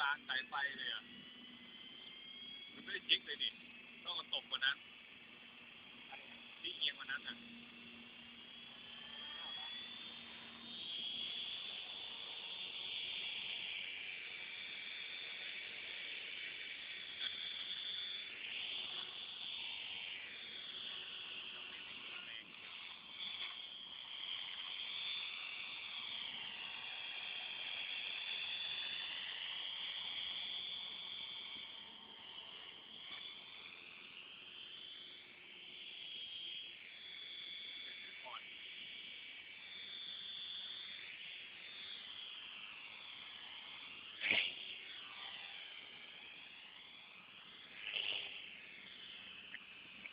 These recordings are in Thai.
กลางสายไฟเลยอะมันไม่ได้จิกเลยนี่ต้องกระตบกว่านั้นที่เอียงกว่านั้นอะ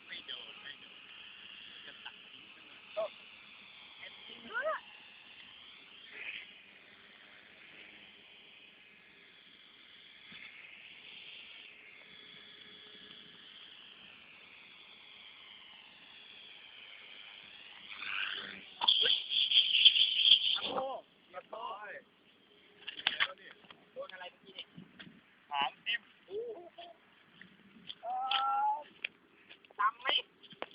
ไม่โดนไม่โดนจะตัดทิ้งไปเลยก็แอบทิ้งเลยอะ โอ้มาต่อย โดนอะไรเมื่อกี้เนี่ยหางทิ่ม ทำไหม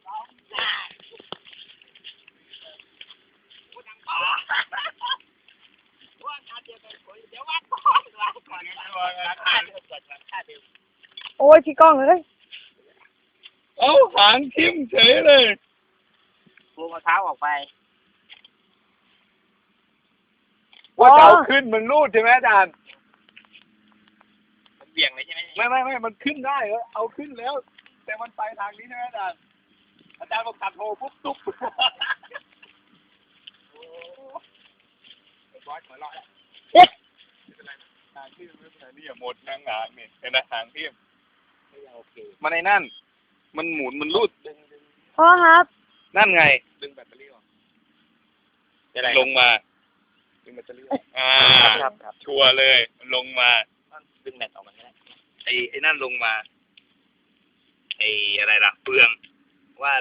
ทำได้พูดดังต่อว่าการเดียวกันคนเดี๋ยวว่าก่อนว่าก่อนราคาเดิมก่อนราคาเดิม โอ้ยพี่ก้องเลยเอ้าหางทิ่มเฉยเลยปูมะพร้าวออกไป ว่าจะเอาขึ้นมันรูดใช่ไหมอาจารย์มันเบี่ยงเลยใช่ไหมไม่ไม่ไม่มันขึ้นได้เหรอเอาขึ้นแล้ว แต่มันไปทางนี้ใช่ไหมอาจารย์อาจารย์บอกตัดโทปุ๊บตุ๊บบอสหัวเราะแล้วหางที่ไม่เป็นไรนี่อย่าหมดนางหางนี่เห็นไหมหางที่ไม่โอเคมันในนั่น มันหมุนมันรูดดึงดึงพ่อครับ นั่นไง ดึงแบตเตอรี่ออกลงมา ดึงแบตเตอรี่ออกอ่าครับครับ ชัวร์เลย มันลงมา ดึงแบตออกมาก็ได้ไอ้ไอ้นั่นลงมา ไอ้อะไรล่ะเปลืองว่า